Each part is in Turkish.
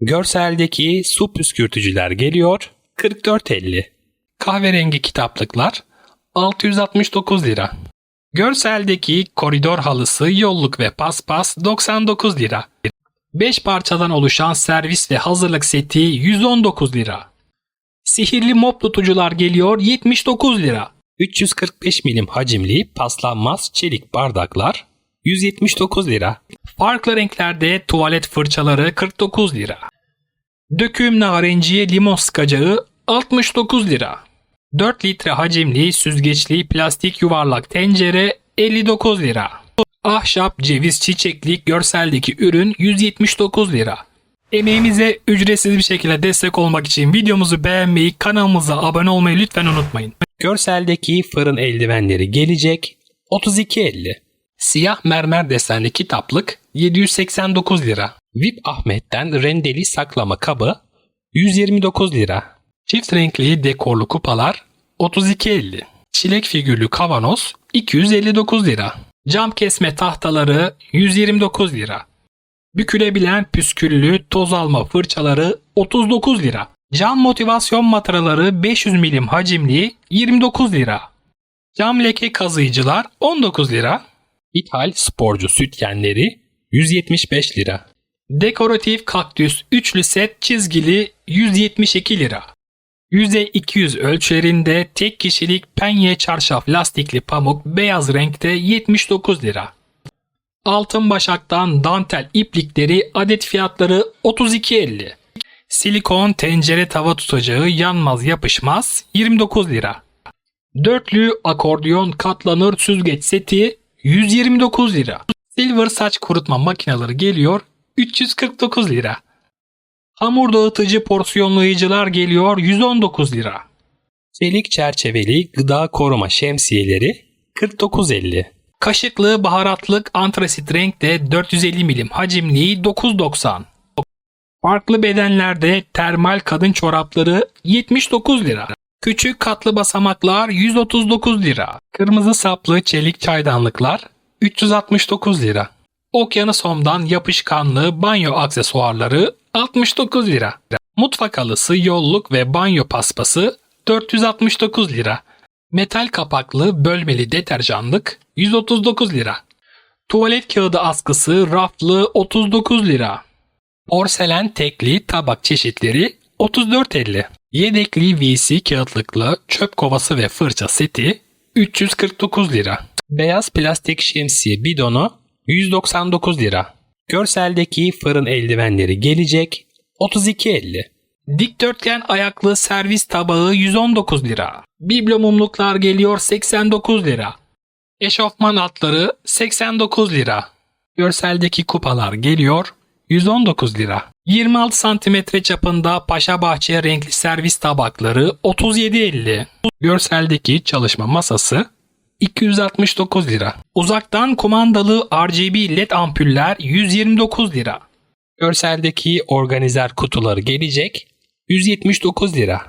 Görseldeki su püskürtücüler geliyor 44.50. Kahverengi kitaplıklar 669 lira. Görseldeki koridor halısı, yolluk ve paspas 99 lira. 5 parçadan oluşan servis ve hazırlık seti 119 lira. Sihirli mop tutucular geliyor 79 lira. 345 milim hacimli paslanmaz çelik bardaklar 179 lira. Farklı renklerde tuvalet fırçaları 49 lira. Döküm narenciye limon sıkacağı 69 lira. 4 litre hacimli süzgeçli plastik yuvarlak tencere 59 lira. Ahşap ceviz çiçeklik görseldeki ürün 179 lira. Emeğimize ücretsiz bir şekilde destek olmak için videomuzu beğenmeyi, kanalımıza abone olmayı lütfen unutmayın. Görseldeki fırın eldivenleri gelecek 32.50. Siyah mermer desenli kitaplık 789 lira. VIP Ahmet'ten rendeli saklama kabı 129 lira. Çift renkli dekorlu kupalar 32.50. Çilek figürlü kavanoz 259 lira. Cam kesme tahtaları 129 lira. Bükülebilen püsküllü toz alma fırçaları 39 lira. Cam motivasyon mataraları 500 milim hacimli 29 lira. Cam leke kazıyıcılar 19 lira. İthal sporcu sütyenleri 175 lira. Dekoratif kaktüs üçlü set çizgili 172 lira. %200 ölçülerinde tek kişilik penye çarşaf lastikli pamuk beyaz renkte 79 lira. Altın başaktan dantel iplikleri adet fiyatları 32.50. Silikon tencere tava tutacağı yanmaz yapışmaz 29 lira. Dörtlü akordiyon katlanır süzgeç seti 129 lira. Silver saç kurutma makineleri geliyor 349 lira. Hamur dağıtıcı porsiyonlayıcılar geliyor 119 lira. Çelik çerçeveli gıda koruma şemsiyeleri 49.50. Kaşıklı baharatlık antrasit renkte 450 milim hacimli 9.90. Farklı bedenlerde termal kadın çorapları 79 lira. Küçük katlı basamaklar 139 lira. Kırmızı saplı çelik çaydanlıklar 369 lira. Okyanus Home'dan yapışkanlı banyo aksesuarları 69 lira. Mutfak halısı, yolluk ve banyo paspası 469 lira. Metal kapaklı bölmeli deterjanlık 139 lira. Tuvalet kağıdı askısı raflı 39 lira. Porselen tekli tabak çeşitleri 34.50. Yedekli VC kağıtlıklı çöp kovası ve fırça seti 349 lira. Beyaz plastik şemsiye bidonu 199 lira. Görseldeki fırın eldivenleri gelecek 32.50. Dikdörtgen ayaklı servis tabağı 119 lira. Biblo mumluklar geliyor 89 lira. Eşofman altları 89 lira. Görseldeki kupalar geliyor 119 lira. 26 santimetre çapında Paşa Bahçe renkli servis tabakları 37.50. Görseldeki çalışma masası 269 lira. Uzaktan kumandalı RGB LED ampuller 129 lira. Görseldeki organizer kutuları gelecek 179 lira.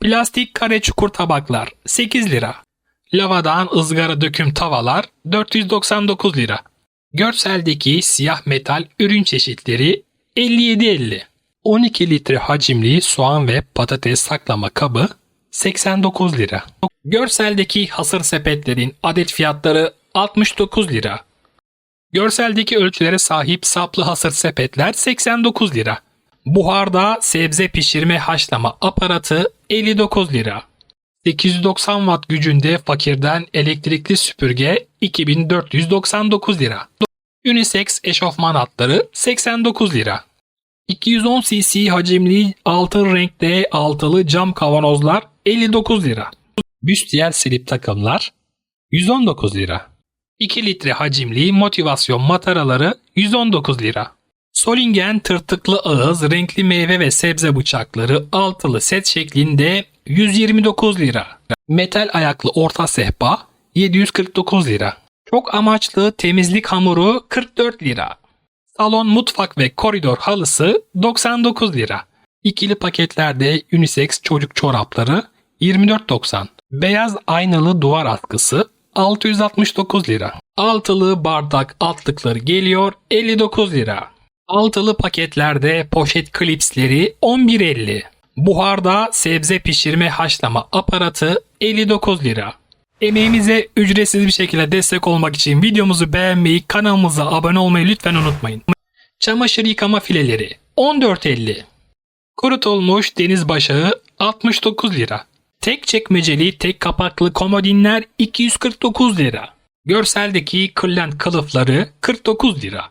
Plastik kare çukur tabaklar 8 lira. Lavadan ızgara döküm tavalar 499 lira. Görseldeki siyah metal ürün çeşitleri 57.50. 12 litre hacimli soğan ve patates saklama kabı 89 lira. Görseldeki hasır sepetlerin adet fiyatları 69 lira. Görseldeki ölçülere sahip saplı hasır sepetler 89 lira. Buharda sebze pişirme haşlama aparatı 59 lira. 890 watt gücünde fakirden elektrikli süpürge 2499 lira. Unisex eşofman hatları 89 lira. 210 cc hacimli altın renkte altılı cam kavanozlar 59 lira. Büstiyer slip takımlar 119 lira. 2 litre hacimli motivasyon mataraları 119 lira. Solingen tırtıklı ağız renkli meyve ve sebze bıçakları altılı set şeklinde 129 lira. Metal ayaklı orta sehpa 749 lira. Çok amaçlı temizlik hamuru 44 lira. Salon mutfak ve koridor halısı 99 lira. İkili paketlerde unisex çocuk çorapları 24.90. Beyaz aynalı duvar askısı 669 lira. Altılı bardak altlıkları geliyor 59 lira. Altılı paketlerde poşet klipsleri 11.50. Buharda sebze pişirme haşlama aparatı 59 lira. Emeğimize ücretsiz bir şekilde destek olmak için videomuzu beğenmeyi, kanalımıza abone olmayı lütfen unutmayın. Çamaşır yıkama fileleri 14.50. Kurutulmuş deniz başağı 69 lira. Tek çekmeceli tek kapaklı komodinler 249 lira. Görseldeki kırlent kılıfları 49 lira.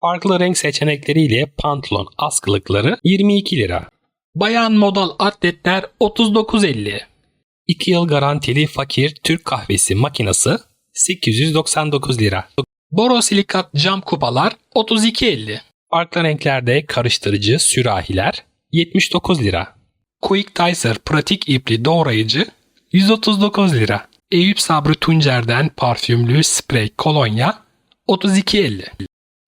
Farklı renk seçenekleriyle pantolon askılıkları 22 lira. Bayan modal atletler 39.50. 2 yıl garantili fakir Türk kahvesi makinesi 899 lira. Borosilikat cam kupalar 32.50. Farklı renklerde karıştırıcı sürahiler 79 lira. Quick Dicer pratik ipli doğrayıcı 139 lira. Eyüp Sabri Tuncer'den parfümlü sprey kolonya 32.50.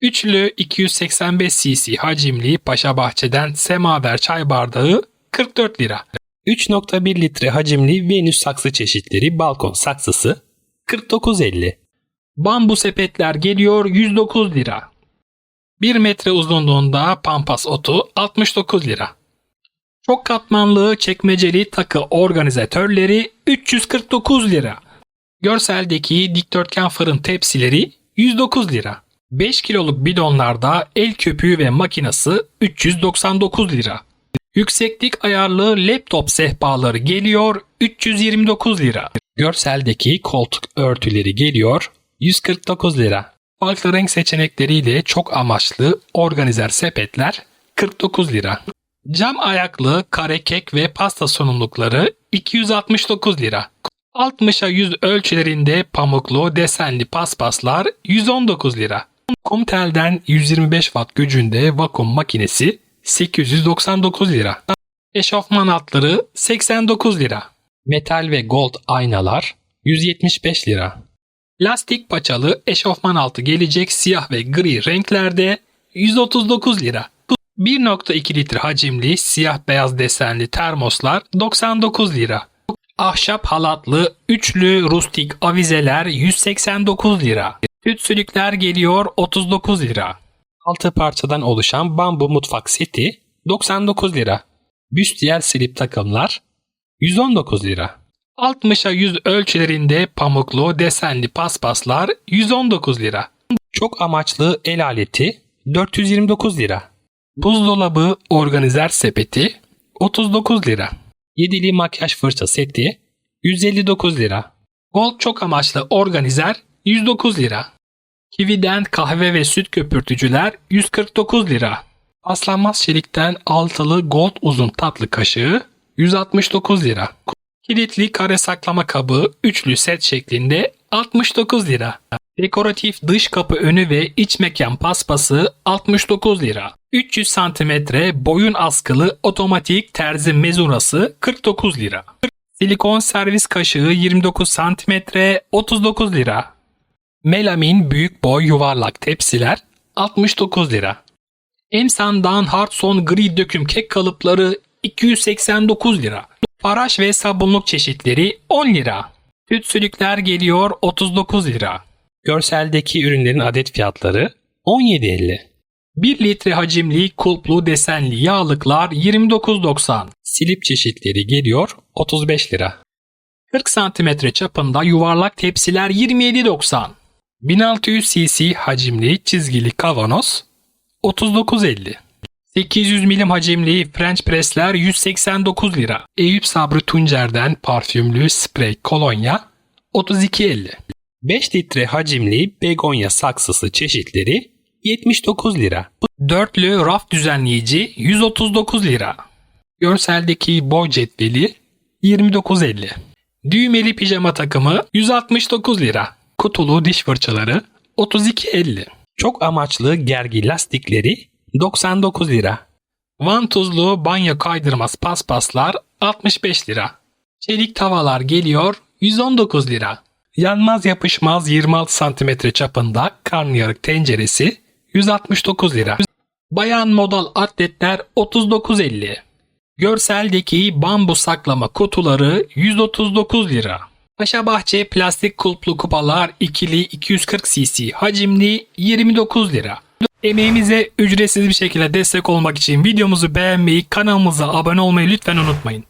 Üçlü 285 cc hacimli Paşa Bahçe'den semaver çay bardağı 44 lira. 3.1 litre hacimli Venüs saksı çeşitleri balkon saksısı 49.50. Bambu sepetler geliyor 109 lira. 1 metre uzunluğunda pampas otu 69 lira. Çok katmanlı çekmeceli takı organizatörleri 349 lira. Görseldeki dikdörtgen fırın tepsileri 109 lira. 5 kiloluk bidonlarda el köpüğü ve makinası 399 lira. Yükseklik ayarlı laptop sehpaları geliyor 329 lira. Görseldeki koltuk örtüleri geliyor 149 lira. Farklı renk seçenekleriyle çok amaçlı organizer sepetler 49 lira. Cam ayaklı kare kek ve pasta sunumlukları 269 lira. 60'a 100 ölçülerinde pamuklu desenli paspaslar 119 lira. Kumtel'den 125 watt gücünde vakum makinesi 899 lira. Eşofman altları 89 lira. Metal ve gold aynalar 175 lira. Lastik paçalı eşofman altı gelecek siyah ve gri renklerde 139 lira. 1.2 litre hacimli siyah beyaz desenli termoslar 99 lira. Ahşap halatlı üçlü rustik avizeler 189 lira. Tütsülükler geliyor 39 lira. 6 parçadan oluşan bambu mutfak seti 99 lira. Büstiyer silip takımlar 119 lira. 60'a 100 ölçülerinde pamuklu desenli paspaslar 119 lira. Çok amaçlı el aleti 429 lira. Buzdolabı organizer sepeti 39 lira. Yedili makyaj fırça seti 159 lira. Gold çok amaçlı organizer 109 lira. Kivi'den kahve ve süt köpürtücüler 149 lira. Aslanmaz çelikten altılı gold uzun tatlı kaşığı 169 lira. Kilitli kare saklama kabı üçlü set şeklinde 69 lira. Dekoratif dış kapı önü ve iç mekan paspası 69 lira. 300 cm boyun askılı otomatik terzi mezurası 49 lira. Silikon servis kaşığı 29 cm 39 lira. Melamin büyük boy yuvarlak tepsiler 69 lira. Emsan'dan Hartson gri döküm kek kalıpları 289 lira. Faraş ve sabunluk çeşitleri 10 lira. Tütsülükler geliyor 39 lira. Görseldeki ürünlerin adet fiyatları 17.50. 1 litre hacimli kulplu desenli yağlıklar 29.90. Silip çeşitleri geliyor 35 lira. 40 cm çapında yuvarlak tepsiler 27.90. 1600 cc hacimli çizgili kavanoz 39.50. 800 milim hacimli French pressler 189 lira. Eyüp Sabri Tuncer'den parfümlü sprey kolonya 32.50. 5 litre hacimli begonya saksısı çeşitleri 79 lira. Dörtlü raf düzenleyici 139 lira. Görseldeki boy cetveli 29.50. Düğmeli pijama takımı 169 lira. Kutulu diş fırçaları 32.50. Çok amaçlı gergi lastikleri 99 lira. Vantuzlu banyo kaydırmaz paspaslar 65 lira. Çelik tavalar geliyor 119 lira. Yanmaz yapışmaz 26 cm çapında karnıyarık tenceresi 169 lira. Bayan modal atletler 39.50. Görseldeki bambu saklama kutuları 139 lira. Paşa Bahçe plastik kulplu kupalar ikili 240 cc hacimli 29 lira. Emeğimize ücretsiz bir şekilde destek olmak için videomuzu beğenmeyi, kanalımıza abone olmayı lütfen unutmayın.